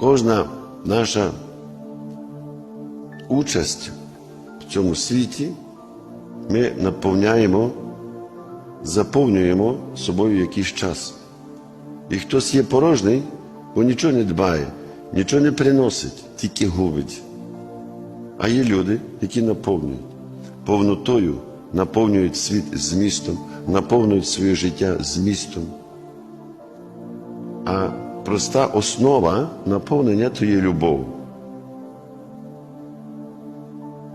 кожна наша участь в цьому світі ми наповняємо, заповнюємо собою якийсь час. І хтось є порожній, бо нічого не дбає, нічого не приносить, тільки губить. А є люди, які наповнюють повнотою, наповнюють світ змістом, наповнюють своє життя змістом. А проста основа наповнення то є любов.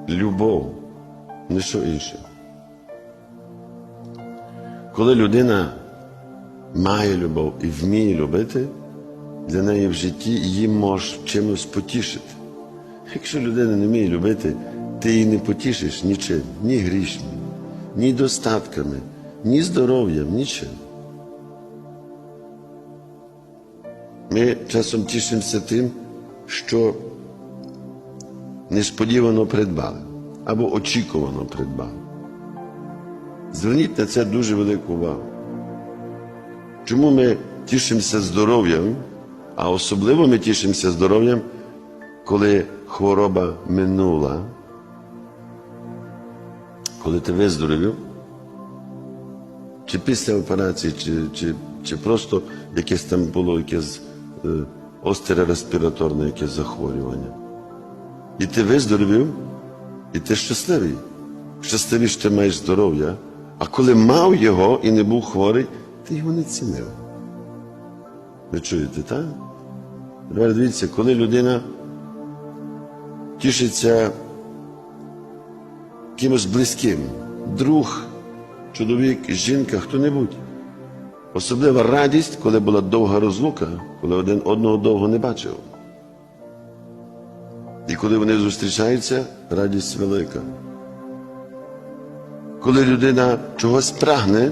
Любов, не що інше. Коли людина має любов і вміє любити, для неї в житті її може чимось потішити. Якщо людина не вміє любити, ти її не потішиш нічим, ні грішми, ні достатками, ні здоров'ям, нічим. Ми часом тішимося тим, що несподівано придбали або очікувано придбали. Зверніть на це дуже велику увагу. Чому ми тішимося здоров'ям, а особливо ми тішимося здоров'ям, коли хвороба минула, коли ти виздоровів, чи після операції, чи, чи, чи просто якесь там було якесь остре респіраторне якесь захворювання. І ти виздоровів, і ти щасливий. Що ти маєш здоров'я. А коли мав його і не був хворий, ти його не цінив. Ви чуєте, так? Тепер дивіться, коли людина тішиться кимось близьким, друг, чоловік, жінка, хто-небудь. Особлива радість, коли була довга розлука, коли один одного довго не бачив. І коли вони зустрічаються, радість велика. Коли людина чогось прагне,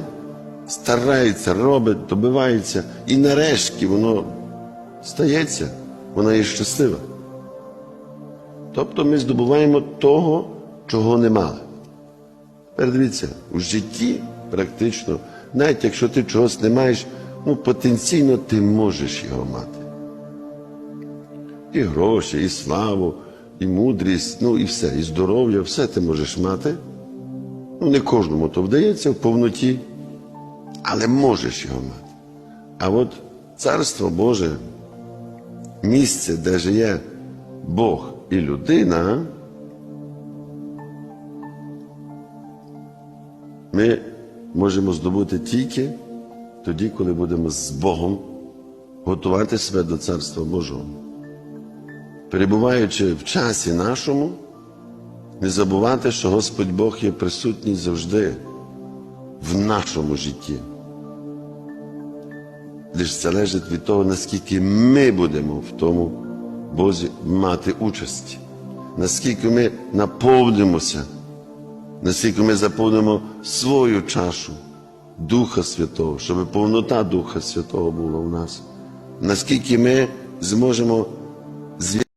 старається, робить, добивається, і нарешті воно стається, вона є щаслива. Тобто ми здобуваємо того, чого не мали. Тепер дивіться, у житті практично, навіть якщо ти чогось не маєш, ну потенційно ти можеш його мати. І гроші, і славу, і мудрість, ну і все, і здоров'я, все ти можеш мати. Ну, не кожному то вдається в повноті, але можеш його мати. А от Царство Боже, місце, де живе Бог і людина, ми можемо здобути тільки тоді, коли будемо з Богом готувати себе до Царства Божого. Перебуваючи в часі нашому, не забувати, що Господь Бог є присутній завжди в нашому житті. Лише залежить від того, наскільки ми будемо в тому Бозі мати участь, наскільки ми наповнимося, наскільки ми заповнимо свою чашу Духа Святого, щоб повнота Духа Святого була в нас, наскільки ми зможемо зв'язати